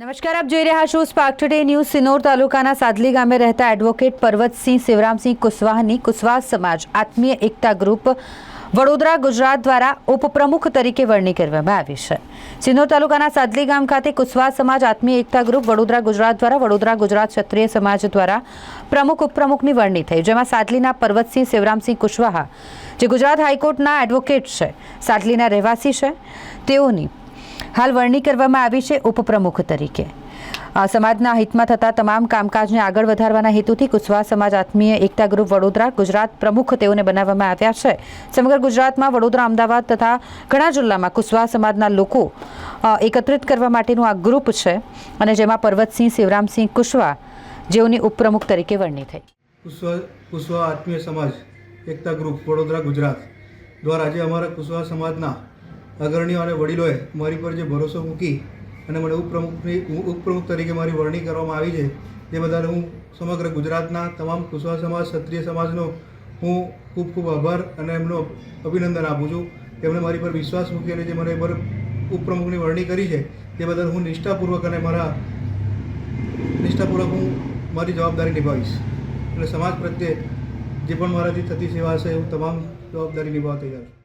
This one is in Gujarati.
નમસ્કાર, આપ જોઈ રહ્યા છો સ્પાર્ક ટુડે ન્યૂઝ સિનોર તાલુકાના સાદલી ગામે રહેતા એડવોકેટ પર્વતસિંહ શિવરામસિંહ કુશવાહની કુશવાહ સમાજ આત્મીય એકતા ગ્રુપ વડોદરા, ગુજરાત દ્વારા ઉપપ્રમુખ તરીકે વરણી કરવામાં આવી છે. સિનોર તાલુકાના સાદલી ગામ ખાતે કુશવાહ સમાજ આત્મીય એકતા ગ્રુપ વડોદરા, ગુજરાત દ્વારા, વડોદરા, ગુજરાત ક્ષત્રિય સમાજ દ્વારા પ્રમુખ ઉપપ્રમુખની વરણી થઈ, જેમાં સાદલીના પર્વતસિંહ શિવરામસિંહ કુશવાહા, જે ગુજરાત હાઈકોર્ટના એડવોકેટ છે, સાદલીના રહેવાસી છે. તેઓની હાલ વરણી કરવામાં આવી છે ઉપપ્રમુખ તરીકે. સમાજના હિતમાં થતા તમામ કામકાજને આગળ વધારવાના હેતુથી કુશવાહ સમાજ આત્મીય એકતા ગ્રુપ વડોદરા ગુજરાત પ્રમુખ તેઓને બનાવવામાં આવ્યા છે. સમગ્ર ગુજરાતમાં વડોદરા, અમદાવાદ તથા ઘણા જિલ્લામાં કુશવાહ સમાજના લોકો એકત્રિત કરવા માટેનું આ ગ્રુપ છે અને જેમાં પર્વતસિંહ, શિવરામસિંહ કુશવાહ જેઓની ઉપપ્રમુખ તરીકે વરણી થઈ. કુશવા કુશવા આત્મીય સમાજ એકતા ગ્રુપ વડોદરા ગુજરાત દ્વારા આજે અમારા કુશવા સમાજના અગ્રણીઓ અને વડીલોએ મારી પર જે ભરોસો મૂકી અને મને ઉપપ્રમુખની ઉપપ્રમુખ તરીકે મારી વરણી કરવામાં આવી છે, તે બદલ હું સમગ્ર ગુજરાતના તમામ કુશવા સમાજ, ક્ષત્રિય સમાજનો હું ખૂબ ખૂબ આભાર અને એમનો અભિનંદન આપું છું. તેમણે મારી પર વિશ્વાસ મૂકી અને જે મને પર ઉપપ્રમુખની વરણી કરી છે, તે બદલ હું નિષ્ઠાપૂર્વક અને મારા, નિષ્ઠાપૂર્વક હું મારી જવાબદારી નિભાવીશ. એટલે સમાજ પ્રત્યે જે પણ મારાથી થતી સેવા હશે, હું તમામ જવાબદારી નિભાવવા તૈયાર છું.